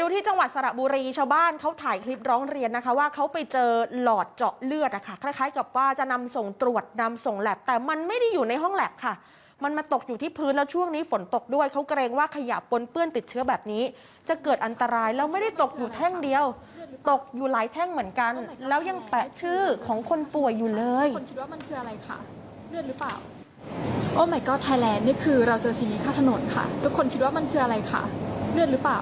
ดูที่จังหวัดสระบุรีชาวบ้านเขาถ่ายคลิปร้องเรียนนะคะ ว่าเขาไปเจอหลอดเจาะเลือดอะค่ะคล้ายๆ กับว่าจะนำส่งตรวจนำส่งแลบแต่มันไม่ได้อยู่ในห้องแลบค่ะ มันมาตกอยู่ที่พื้นแล้วช่วงนี้ฝนตกด้วยเขาเกรงว่าขยะปนเปื้อนติดเชื้อแบบนี้ จะเกิดอันตรายแล้วไม่ได้ตกอยู่แท่งเดียว ตกอยู่หลายแท่งเหมือนกัน แล้วยังแปะชื่อของคนป่วยอยู่เลยคนคิดว่ามันคืออะไรคะเลือดหรือเปล่าโอ้ my god Thailand นี่คือเราเจอสิ่งนี้ข้างถนนค่ะ ทุกคนคิดว่ามันคืออะไรคะเลือดหรือเปล่า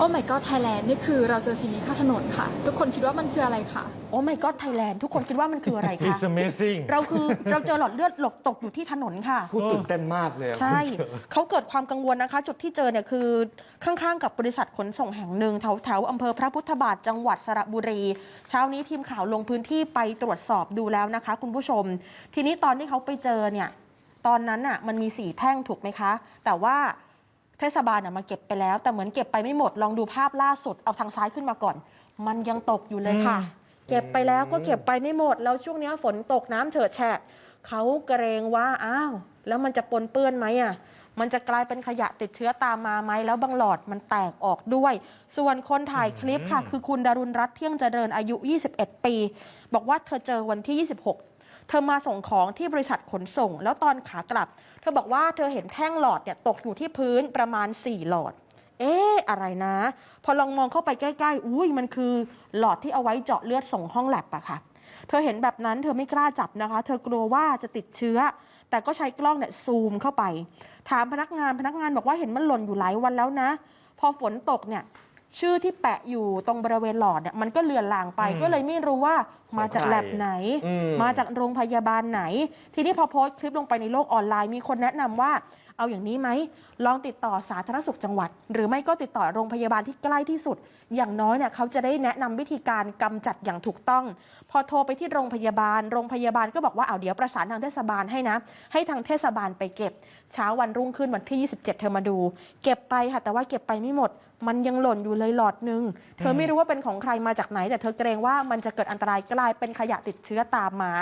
โอ้ my god Thailand นี่คือเราเจอสิ่งนี้ข้างถนนค่ะ ทุกคนคิดว่ามันคืออะไรคะโอ้ my god Thailand ทุกคนคิดว่ามันคืออะไรคะ It's amazing เราคือเราเจอหลอดเลือดหลกตกอยู่ที่ถนนค่ะ พูดตื่นเต้นมากเลยอะใช่คุณเจอเขาเกิดความกังวลนะคะ จุดที่เจอเนี่ยคือข้างๆกับบริษัทขนส่งแห่งหนึ่งแถวแถวๆอำเภอพระพุทธบาทจังหวัดสระบุรี เช้านี้ทีมข่าวลงพื้นที่ไปตรวจสอบดูแล้วนะคะ คุณผู้ชม ทีนี้ตอนที่เขาไปเจอเนี่ย ตอนนั้นอะมันมีสี่แท่งถูกไหมคะ แต่ว่า เทศบาลน่ะมาเก็บไปแล้ว แต่เหมือนเก็บไปไม่หมดลองดูภาพล่าสุดเอาทางซ้ายขึ้นมาก่อน มันยังตกอยู่เลยค่ะ เก็บไปแล้วก็เก็บไปไม่หมด แล้วช่วงนี้ฝนตกน้ำเฉิดแฉะเขาเกรงว่าอ้าวแล้วมันจะปนเปื้อนไหมอะมันจะกลายเป็นขยะติดเชื้อตามมาไหมแล้วบางหลอดมันแตกออกด้วย ส่วนคนถ่ายคลิปค่ะ คือคุณดารุณรัตน์เที่ยงเจริญอายุ 21 ปี บอกว่าเธอเจอวันที่ 26 เธอมาส่งของที่บริษัทขนส่ง แล้วตอนขากลับ เธอบอกว่าเธอเห็นแท่งหลอดเนี่ยตกอยู่ที่พื้นประมาณ 4 หลอด เอ๊ะ อะไรนะ พอลองมองเข้าไปใกล้ๆ อุ้ยมันคือหลอดที่เอาไว้เจาะเลือดส่งห้องแลบอะค่ะ เธอเห็นแบบนั้นเธอไม่กล้าจับนะคะ เธอกลัวว่าจะติดเชื้อ แต่ก็ใช้กล้องเนี่ยซูมเข้าไป ถามพนักงานพนักงานบอกว่าเห็นมันหล่นอยู่หลายวันแล้วนะ พอฝนตกเนี่ย ชื่อที่แปะอยู่ตรงบริเวณหลอดเนี่ยมันก็เลือนลางไป อืมก็เลยไม่รู้ว่ามาจากแลบไหน อืม มาจากโรงพยาบาลไหน ทีนี้พอโพสต์คลิปลงไปในโลกออนไลน์มีคนแนะนำว่า เอาอย่างนี้ไหม ลองติดต่อสาธารณสุขจังหวัด หรือไม่ก็ติดต่อโรงพยาบาลที่ใกล้ที่สุด อย่างน้อยเนี่ยเขาจะได้แนะนำวิธีการกำจัดอย่างถูกต้อง พอโทรไปที่โรงพยาบาล โรงพยาบาลก็บอกว่าเอาเดี๋ยวประสานทางเทศบาลให้นะ ให้ทางเทศบาลไปเก็บ เช้าวันรุ่งขึ้นวันที่ 27 เธอมาดู เก็บไปค่ะแต่ว่าเก็บไปไม่หมด มันยังหล่นอยู่เลยหลอดหนึง เธอไม่รู้ว่าเป็นของใครมาจากไหน แต่เธอเกรงว่ามันจะเกิดอันตรายกลายเป็นขยะติดเชื้อตามมา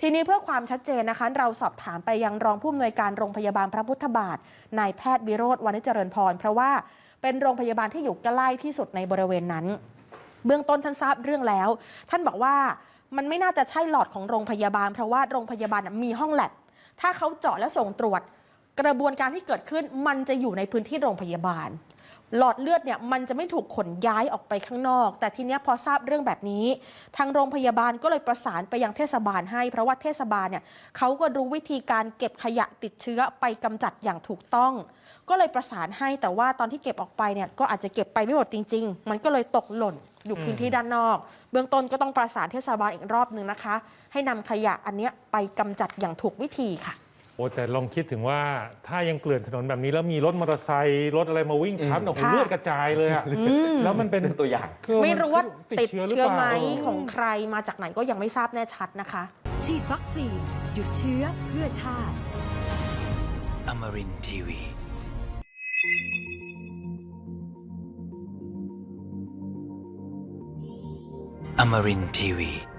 ทีนี้เพื่อความชัดเจนนะคะ เราสอบถามไปยังรองผู้อำนวยการโรงพยาบาลพระพุทธบาทนายแพทย์วิโรธวันิจเจริญพร เพราะว่าเป็นโรงพยาบาลที่อยู่ใกล้ที่สุดในบริเวณนั้น เบื้องต้นท่านทราบเรื่องแล้ว ท่านบอกว่ามันไม่น่าจะใช่หลอดของโรงพยาบาล เพราะว่าโรงพยาบาลมีห้องแลบถ้าเขาเจาะและส่งตรวจ กระบวนการที่เกิดขึ้นมันจะอยู่ในพื้นที่โรงพยาบาล หลอดเลือดเนี่ยมันจะไม่ถูกขนย้ายออกไปข้างนอก แต่ทีเนี้ยพอทราบเรื่องแบบนี้ ทางโรงพยาบาลก็เลยประสานไปยังเทศบาลให้ เพราะว่าเทศบาลเนี่ยเขาก็รู้วิธีการเก็บขยะติดเชื้อไปกำจัดอย่างถูกต้อง ก็เลยประสานให้แต่ว่าตอนที่เก็บออกไปเนี่ยก็อาจจะเก็บไปไม่หมดจริง ๆ มันก็เลยตกหล่นอยู่พื้นที่ด้านนอก เบื้องต้นก็ต้องประสานเทศบาลอีกรอบหนึ่งนะคะ ให้นำขยะอันเนี้ยไปกำจัดอย่างถูกวิธีค่ะ โอ้แต่ลองคิดถึงว่าถ้ายังเกลื่อนถนนแบบนี้แล้วมีรถมอเตอร์ไซค์รถอะไรมาวิ่งทับเนี่ยโอ้โหค่ะ เลือดกระจายเลยอะแล้วมันเป็นเป็นตัวอย่าง คือไม่รู้ว่าติดหเชื้อไหมเปล่าของใครมาจากไหนก็ยังไม่ทราบแน่ชัดนะคะ ฉีดวัคซีน หยุดเชื้อเพื่อชาติ Amarin Tiwi. Amarin Tiwi.